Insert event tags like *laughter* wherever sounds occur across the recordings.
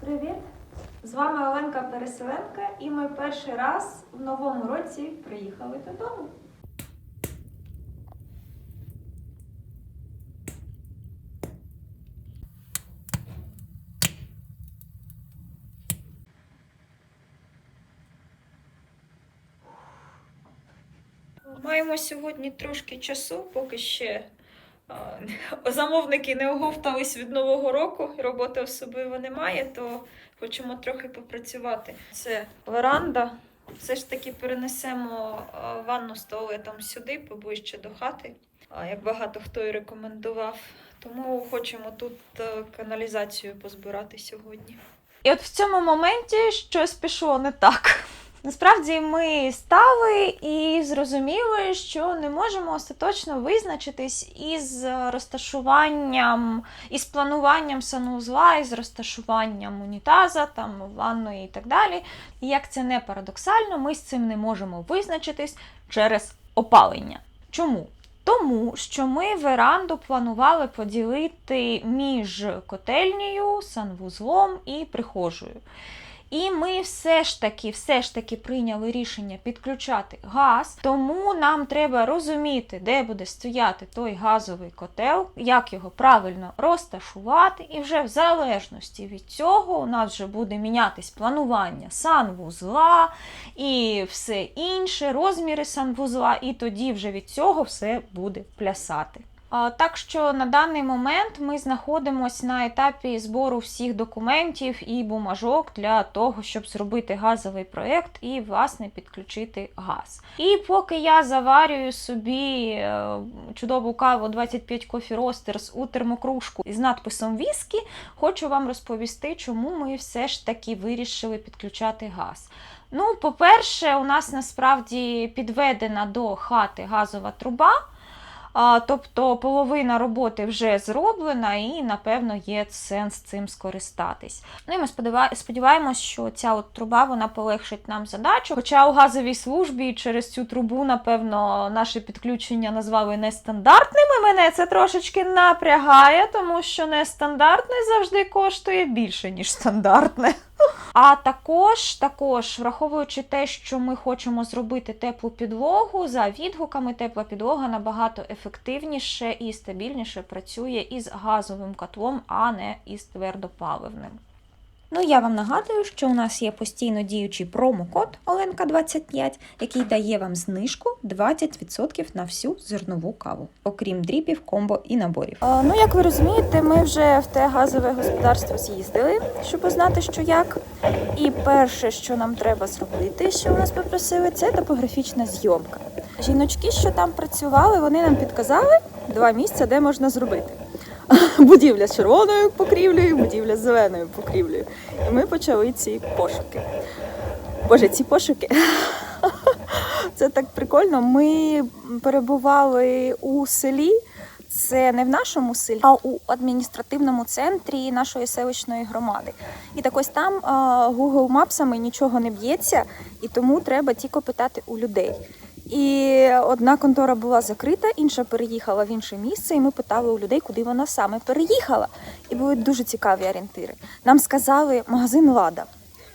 Привіт! З вами Оленка Переселенка, і ми перший раз в новому році приїхали додому. Маємо сьогодні трошки часу, поки ще замовники не оговтались від нового року, роботи особливо немає, то хочемо трохи попрацювати. Це веранда. Все ж таки перенесемо ванну з туалетом сюди, поближче до хати, як багато хто і рекомендував. Тому хочемо тут е, каналізацію позбирати сьогодні. І от в цьому моменті щось пішло не так. Насправді ми стали і зрозуміли, що не можемо остаточно визначитись із розташуванням, із плануванням санузла, із розташуванням унітаза, там ванної і так далі. І як це не парадоксально, ми з цим не можемо визначитись через опалення. Чому? Тому що ми веранду планували поділити між котельнею, санвузлом і прихожою. І ми все ж таки, все ж таки прийняли рішення підключати газ, тому нам треба розуміти, де буде стояти той газовий котел, як його правильно розташувати, і вже в залежності від цього у нас вже буде мінятись планування санвузла і все інше, розміри санвузла, і тоді вже від цього все буде плясати. Так що на даний момент ми знаходимося на етапі збору всіх документів і бумажок для того, щоб зробити газовий проєкт і, власне, підключити газ. І поки я заварюю собі е, чудову каву 25 Coffee Roasters у термокружку із надписом Віскі, хочу вам розповісти, чому ми все ж таки вирішили підключати газ. Ну, по-перше, у нас насправді підведена до хати газова труба. Тобто половина роботи вже зроблена, і, напевно, є сенс цим скористатись. Ну і ми сподіваємось, що ця от труба вона полегшить нам задачу. Хоча у газовій службі через цю трубу, напевно, наше підключення назвали нестандартними. Мене це трошечки напрягає, тому що нестандартне завжди коштує більше, ніж стандартне. А також, також, враховуючи те, що ми хочемо зробити теплу підлогу, за відгуками тепла підлога набагато ефективніше і стабільніше працює із газовим котлом, а не із твердопаливним. Ну, я вам нагадую, що у нас є постійно діючий промокод Оленка25, який дає вам знижку 20% на всю зернову каву, окрім дріпів, комбо і наборів. А, ну, як ви розумієте, ми вже в те газове господарство з'їздили, щоб узнати, що як. І перше, що нам треба зробити, що у нас попросили, це топографічна зйомка. Жіночки, що там працювали, вони нам підказали два місця, де можна зробити. *laughs* Будівля з червоною покрівлею, будівля з зеленою покрівлею. І ми почали ці пошуки. Боже, ці пошуки. *laughs* Це так прикольно. Ми перебували у селі. Це не в нашому селі, а у адміністративному центрі нашої селищної громади. І так ось там Google Мапсами нічого не б'ється, і тому треба тільки питати у людей. І одна контора була закрита, інша переїхала в інше місце, і ми питали у людей, куди вона саме переїхала. І були дуже цікаві орієнтири. Нам сказали магазин Лада.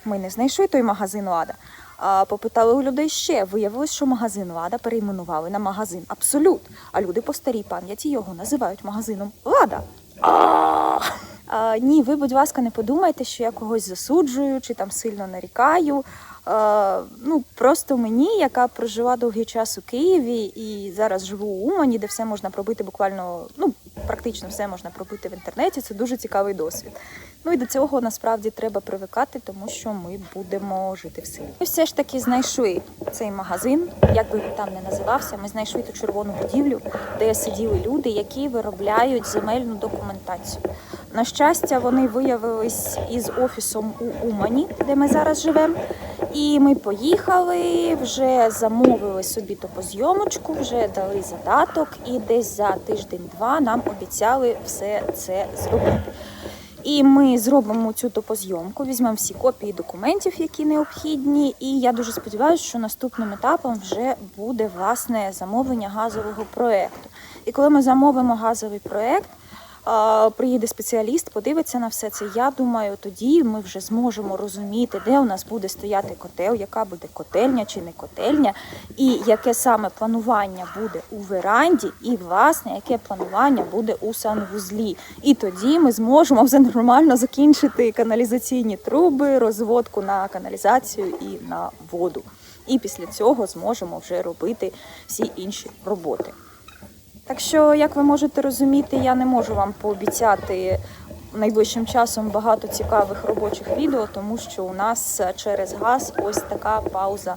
Ми не знайшли той магазин Лада. А попитали у людей ще. Виявилось, що магазин Лада перейменували на магазин Абсолют. А люди по старій пам'яті його називають магазином Лада. А, ні, ви, будь ласка, не подумайте, що я когось засуджую чи там сильно нарікаю. А, ну, просто мені, яка прожила довгий час у Києві і зараз живу у Умані, де все можна пробити буквально, ну, практично все можна пробити в інтернеті. Це дуже цікавий досвід. Ну і до цього насправді треба привикати, тому що ми будемо жити в селі. Ми все ж таки знайшли цей магазин, як би він там не називався. Ми знайшли ту червону будівлю, де сиділи люди, які виробляють земельну документацію. На щастя, вони виявились із офісом у Умані, де ми зараз живемо. І ми поїхали, вже замовили собі топозйомочку, вже дали задаток, і десь за тиждень-два нам обіцяли все це зробити. І ми зробимо цю топозйомку, візьмемо всі копії документів, які необхідні. І я дуже сподіваюся, що наступним етапом вже буде власне замовлення газового проекту. І коли ми замовимо газовий проект, а, приїде спеціаліст, подивиться на все це. Я думаю, тоді ми вже зможемо розуміти, де у нас буде стояти котел, яка буде котельня чи не котельня, і яке саме планування буде у веранді, і власне яке планування буде у санвузлі. І тоді ми зможемо вже нормально закінчити каналізаційні труби, розводку на каналізацію і на воду. І після цього зможемо вже робити всі інші роботи. Так що, як ви можете розуміти, я не можу вам пообіцяти найближчим часом багато цікавих робочих відео, тому що у нас через газ ось така пауза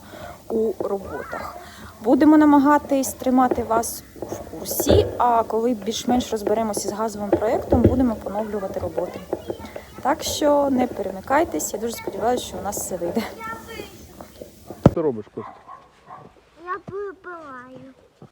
у роботах. Будемо намагатись тримати вас в курсі, а коли більш-менш розберемося з газовим проєктом, будемо поновлювати роботи. Так що не перемикайтесь, я дуже сподіваюся, що у нас все вийде. Що ти робиш, Кость? Я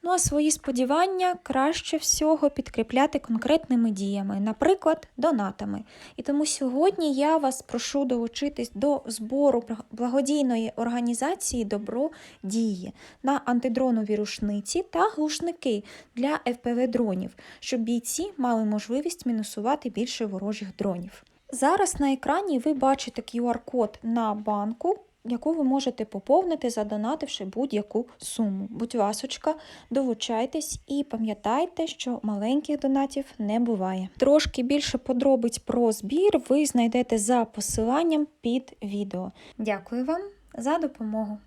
Ну а свої сподівання краще всього підкріпляти конкретними діями, наприклад, донатами. І тому сьогодні я вас прошу долучитись до збору благодійної організації Добро діє на антидронові рушниці та глушники для fpv дронів, щоб бійці мали можливість мінусувати більше ворожих дронів. Зараз на екрані ви бачите QR-код на банку, яку ви можете поповнити, задонативши будь-яку суму. Будь ласочка, долучайтесь і пам'ятайте, що маленьких донатів не буває. Трошки більше подробиць про збір ви знайдете за посиланням під відео. Дякую вам за допомогу.